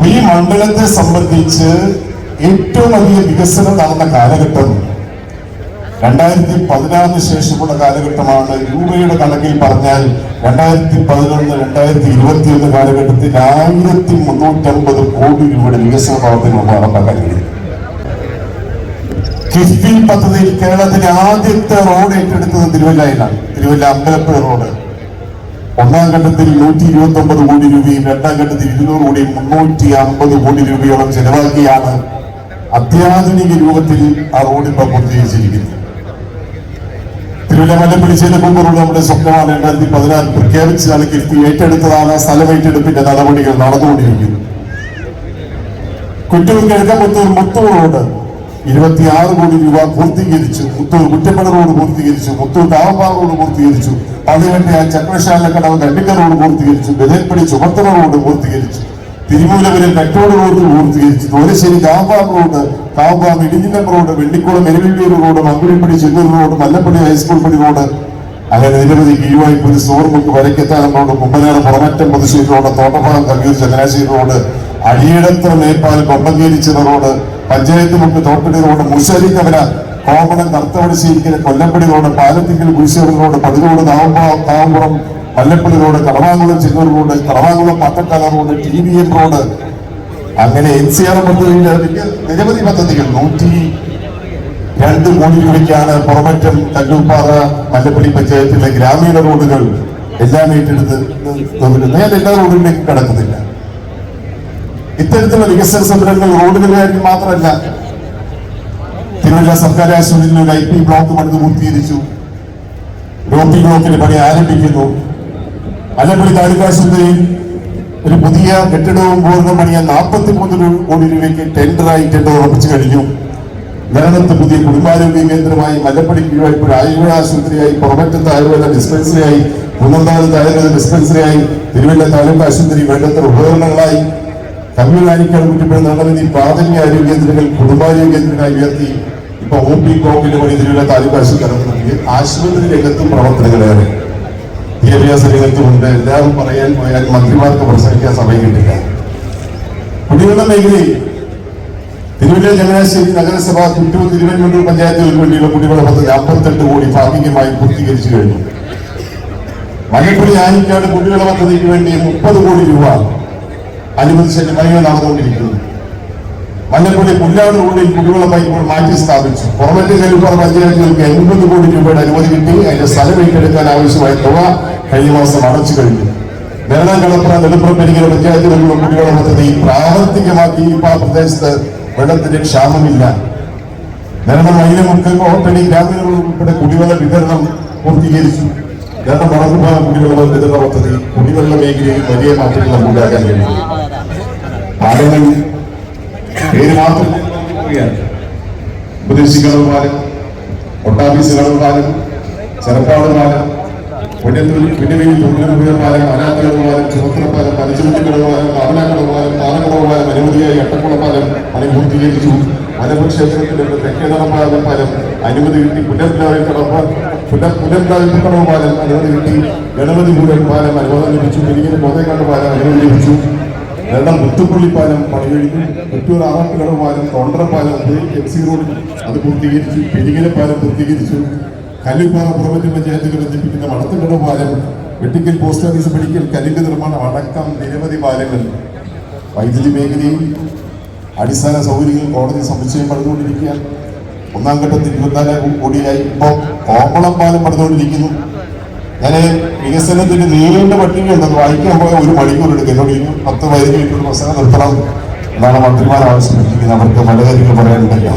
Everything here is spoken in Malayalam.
അപ്പൊ ഈ മണ്ഡലത്തെ സംബന്ധിച്ച് ഏറ്റവും അധികം വികസനം നടന്ന കാലഘട്ടം രണ്ടായിരത്തി പതിനാറിന് ശേഷമുള്ള കാലഘട്ടമാണ്. രൂപയുടെ കണക്കിൽ പറഞ്ഞാൽ രണ്ടായിരത്തി പതിനൊന്ന് രണ്ടായിരത്തി ഇരുപത്തി ഒന്ന് കാലഘട്ടത്തിൽ ആയിരത്തി മുന്നൂറ്റമ്പത് കോടി രൂപയുടെ വികസന പ്രവർത്തനങ്ങൾ നടപ്പാക്കാൻ കിഫ്ബി പദ്ധതിയിൽ കേരളത്തിലെ ആദ്യത്തെ റോഡ് ഏറ്റെടുത്തത് തിരുവല്ലയിലാണ്. തിരുവല്ല അമ്പലപ്പുഴ റോഡ്. ഒന്നാം ഘട്ടത്തിൽ നൂറ്റി ഇരുപത്തി ഒമ്പത് കോടി രൂപയും രണ്ടാം ഘട്ടത്തിൽ ഇരുന്നൂറ് കോടിയും മുന്നൂറ്റി അമ്പത് കോടി രൂപയോളം ചെലവാക്കിയാണ് അത്യാധുനിക രൂപത്തിൽ ആ റോഡ് ഇപ്പൊ പൂർത്തീകരിച്ചിരിക്കുന്നത്. തിരുവല്ല മലപ്പിടിച്ചതിന് മുമ്പുള്ള നമ്മുടെ സ്വപ്നമാണ് രണ്ടായിരത്തി പതിനാറ് പ്രഖ്യാപിച്ചതാണ് കിഫ്ബി ഏറ്റെടുത്തതാണ് സ്ഥലം ഏറ്റെടുപ്പിന്റെ നടപടികൾ നടന്നുകൊണ്ടിരിക്കുന്നത്. കുറ്റവും കിഴക്കമ്പത്തൂർ മുത്തൂർ റോഡ് ഇരുപത്തിയാറ് കോടി രൂപ പൂർത്തീകരിച്ചു മുത്തൂർ കുറ്റപ്പട റോഡ് പൂർത്തീകരിച്ചു മുത്തൂർ കാവപ്പാറ റോഡ് പൂർത്തീകരിച്ചു പതിനെട്ട് ചക്രശാലക്കടവ് കണ്ടിക്ക റോഡ് പൂർത്തീകരിച്ചു ബദൽപ്പടി ചുമത്തറ റോഡ് പൂർത്തീകരിച്ചു തിരുമൂലപുരം കട്ടോട് റോഡ് പൂർത്തീകരിച്ചു Thorassery Kavappara road Kavappara Edinjillam road Vellikkulam Eruviyur road Mankulippadi Chennoor road Mallappally high school പടി റോഡ് അങ്ങനെ നിരവധി Keezhvaipa Sormukku Varaykkethanam road Kumbanad Puramattom Puthussery road Thottappadam Kaviyoor Changanassery road Adiyidathu Meppal Kombankerichira road panchayat മുക്ക് Thottadi road Musharikkavala Komanam Karthavadasserikkara Kollappadi road Palathinkal Kurisseri road Pathirode താവമ്പ- Thavampuram Mallappally road Kadavankulam Chennoor road Kadavankulam Pathakkala road T V M road അങ്ങനെ എൻ സി ആർ പദ്ധതിയിൽ നിരവധി പദ്ധതികൾ. നൂറ്റി രണ്ട് കോടി രൂപയ്ക്കാണ് പുറമറ്റം കല്ലൂപ്പാറ മല്ലപ്പള്ളി പഞ്ചായത്തിലെ ഗ്രാമീണ റോഡുകൾ എല്ലാം ഏറ്റെടുത്ത്. ഞാൻ എല്ലാ റോഡിലേക്കും കടക്കുന്നില്ല. ഇത്തരത്തിലുള്ള വികസന സംരംഭങ്ങൾ റോഡുകളുടെ കാര്യം മാത്രമല്ല തിരുവല്ല സർക്കാർ ആശുപത്രിയിൽ ഒരു ഐ പി ബ്ലോക്ക് പണിത് പൂർത്തീകരിച്ചു. റോപ്പി ബ്ലോക്കിന്റെ പണി ആരംഭിക്കുന്നു. മലപ്പള്ളി താലൂക്ക് ഒരു പുതിയ കെട്ടിടവും പൂർണ പണിയാൻ നാൽപ്പത്തി മൂന്ന് കോടി രൂപയ്ക്ക് ടെൻഡറായി ടെൻഡർ ഉറപ്പിച്ചു കഴിഞ്ഞു. നിലനിർത്ത് പുതിയ കുടുംബാരോഗ്യ കേന്ദ്രമായി മലപ്പടി കീഴ്വായ്പുഴ ആയുർവേദ ആശുപത്രിയായി പുറമറ്റത്ത് ആയുർവേദ ഡിസ്പെൻസറിയായി കുന്നന്താനത്ത് ആയുർവേദ ഡിസ്പെൻസറിയായി തിരുവല്ല താലൂക്ക് ആശുപത്രി വേണ്ടത്ര ഉപകരണങ്ങളായി കമ്മ്യൂണാനിക്കാൾ കുറ്റപ്പെടുന്ന നിരവധി പ്രാഥമിക ആരോഗ്യ കേന്ദ്രങ്ങൾ കുടുംബാരോഗ്യ കേന്ദ്രങ്ങളായി ഉയർത്തി ഇപ്പൊ ഒ പി ബ്ലോക്കിന്റെ പണി തിരുവല്ല താലൂക്ക് ആശുപത്രി നടത്തുന്നത് ആശുപത്രി രംഗത്തും പ്രവർത്തനങ്ങളേറെ വിദ്യാഭ്യാസ രംഗത്തുമുണ്ട് എല്ലാവരും പറയാൻ പോയാൽ മന്ത്രിമാർക്ക് പ്രസംഗിക്കാൻ സമയം കിട്ടില്ല. കുടിവെള്ള മേഖലയിൽ തിരുവല്ല ചങ്ങനാശ്ശേരി നഗരസഭ കുറ്റൂർ തിരുവനന്തപുരം പഞ്ചായത്തുകൾക്ക് വേണ്ടിയുള്ള കുടിവെള്ള പദ്ധതി അമ്പത്തെട്ട് കോടി ഭാഗികമായി പൂർത്തീകരിച്ചു കഴിഞ്ഞു. മലപ്പുഴ ആനിക്കാട് കുടിവെള്ള പദ്ധതിക്ക് വേണ്ടി മുപ്പത് കോടി രൂപ അനുവദിച്ച പണികൾ നടന്നുകൊണ്ടിരിക്കുന്നു മല്ലപ്പള്ളി പുല്ലാട് റോഡിൽ കുടിവെള്ള പൈപ്പുകൾ മാറ്റി സ്ഥാപിച്ചു. പുറമറ്റ് കരുപ്പാറ പഞ്ചായത്തുകൾക്ക് എൺപത് കോടി രൂപയുടെ അനുമതി കിട്ടി. അതിന്റെ സ്ഥലം ഏറ്റെടുക്കാൻ ആവശ്യമായ തുക കഴിഞ്ഞ മാസം അടച്ചു കഴിഞ്ഞു. നേടാൻ കളപ്പുറ നെടുപ്പുറം പെരുകിയ പഞ്ചായത്തുകളിലുള്ള കുടിവെള്ള പദ്ധതി പ്രാവർത്തികമാക്കി ഈ ആ പ്രദേശത്ത് വെള്ളത്തിന്റെ ക്ഷാമമില്ല. നേരണം മൈനമുക്ക് ഓട്ടണി ഗ്രാമീണങ്ങൾ ഉൾപ്പെടെ കുടിവെള്ള വിതരണം പൂർത്തീകരിച്ചു. നേരണം വടക്കുപാല കുടിവെള്ള വിതരണ പദ്ധതി കുടിവെള്ള മേഖലയിൽ വലിയ മാറ്റങ്ങൾ ഉണ്ടാക്കാൻ കഴിയും. പാലങ്ങൾ പേര് മാത്രം ഉപദേശി കടവ് പാലം ഒട്ടാഫീസ് കടവ് പാലം ചെറുപ്പാട് പാലം അനുമതി കിട്ടി കടവ് പുനർ കടവ് പാലം അനുമതി കിട്ടി. ഗണപതി മൂലം പാലം അനുവാദം ലഭിച്ചു. പെരിയ കോതേക്കാട് പാലം അനുമതി ലഭിച്ചു. രണ്ടാം മുത്തുപ്പള്ളി പാലം പണി കഴിഞ്ഞു ആറാട്ടുകട പാലം തൊണ്ടറ പാലം എം സി റോഡ് അത് പൂർത്തീകരിച്ചു. പെരിങ്ങല പാലം പൂർത്തീകരിച്ചു. കല്ലുപ്പാറ പുറമറ്റ പഞ്ചായത്തുകൾ ബന്ധിപ്പിക്കുന്ന വടത്തുകട പാലം വെട്ടിക്കൽ പോസ്റ്റ് ഓഫീസ് മെഡിക്കൽ കലിങ്ക് നിർമ്മാണം അടക്കം നിരവധി പാലങ്ങൾ വൈദ്യുതി മേഖലയിൽ അടിസ്ഥാന സൗകര്യങ്ങൾ കോടതി സമുച്ചയം പണിതുകൊണ്ടിരിക്കുക ഒന്നാം ഘട്ടത്തിൽ ഇരുപത്തിനാല് കോടിയായി. ഇപ്പോൾ കോമളം പാലം പണിതുകൊണ്ടിരിക്കുന്നു. ഞാൻ വികസനത്തിന്റെ നീണ്ട പട്ടികയുണ്ട്. അത് വായിക്കാൻ പോയ ഒരു മണിക്കൂർ എടുക്കും. എന്നോട് ഇനി പത്ത് പതിനഞ്ച് മിനിറ്റ് പ്രസംഗം നിർത്തണം എന്നാണ് മന്ത്രിമാർ ആവശ്യപ്പെട്ടിരിക്കുന്നത് അവർക്ക് പല കാര്യങ്ങൾ പറയാനുണ്ടല്ലോ.